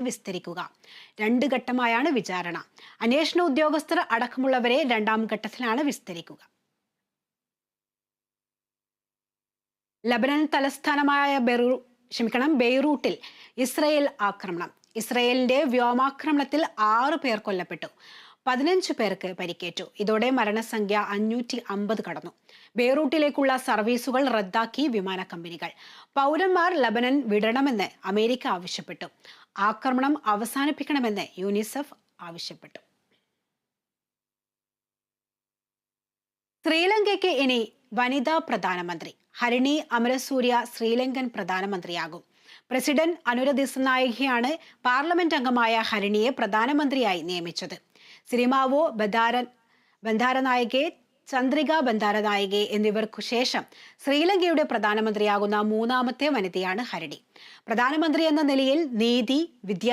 വിസ്തരിക്കുക. രണ്ട് ഘട്ടമായാണ് വിചാരണ. അന്വേഷണ ഉദ്യോഗസ്ഥർ അടക്കമുള്ളവരെ രണ്ടാം ഘട്ടത്തിലാണ് വിസ്തരിക്കുക. ലബനൻ തലസ്ഥാനമായ ബെറു ക്ഷമിക്കണം ബെയ്റൂട്ടിൽ ഇസ്രയേൽ ആക്രമണം. ഇസ്രയേലിന്റെ വ്യോമാക്രമണത്തിൽ ആറ് പേർ കൊല്ലപ്പെട്ടു. പതിനഞ്ച് പേർക്ക് പരിക്കേറ്റു. ഇതോടെ മരണസംഖ്യ അഞ്ഞൂറ്റി അമ്പത് കടന്നു. ബെയ്റൂട്ടിലേക്കുള്ള സർവീസുകൾ റദ്ദാക്കി വിമാന കമ്പനികൾ. പൗരന്മാർ ലബനൻ വിടണമെന്ന് അമേരിക്ക ആവശ്യപ്പെട്ടു. ആക്രമണം അവസാനിപ്പിക്കണമെന്ന് യൂണിസെഫ് ആവശ്യപ്പെട്ടു. ശ്രീലങ്കയ്ക്ക് ഇനി വനിതാ പ്രധാനമന്ത്രി. ഹരിണി അമരസൂര്യ ശ്രീലങ്കൻ പ്രധാനമന്ത്രിയാകും. പ്രസിഡന്റ് അനുര പാർലമെന്റ് അംഗമായ ഹരിണിയെ പ്രധാനമന്ത്രിയായി നിയമിച്ചത്. സിരിമാവോ ബന്ധാരൻ ബന്ധാരനായകെ ചന്ദ്രിക ബന്ധാരനായകെ എന്നിവർക്കു ശേഷം ശ്രീലങ്കയുടെ പ്രധാനമന്ത്രിയാകുന്ന മൂന്നാമത്തെ വനിതയാണ് ഹരിണി. പ്രധാനമന്ത്രി എന്ന നിലയിൽ നീതി വിദ്യാഭ്യാസ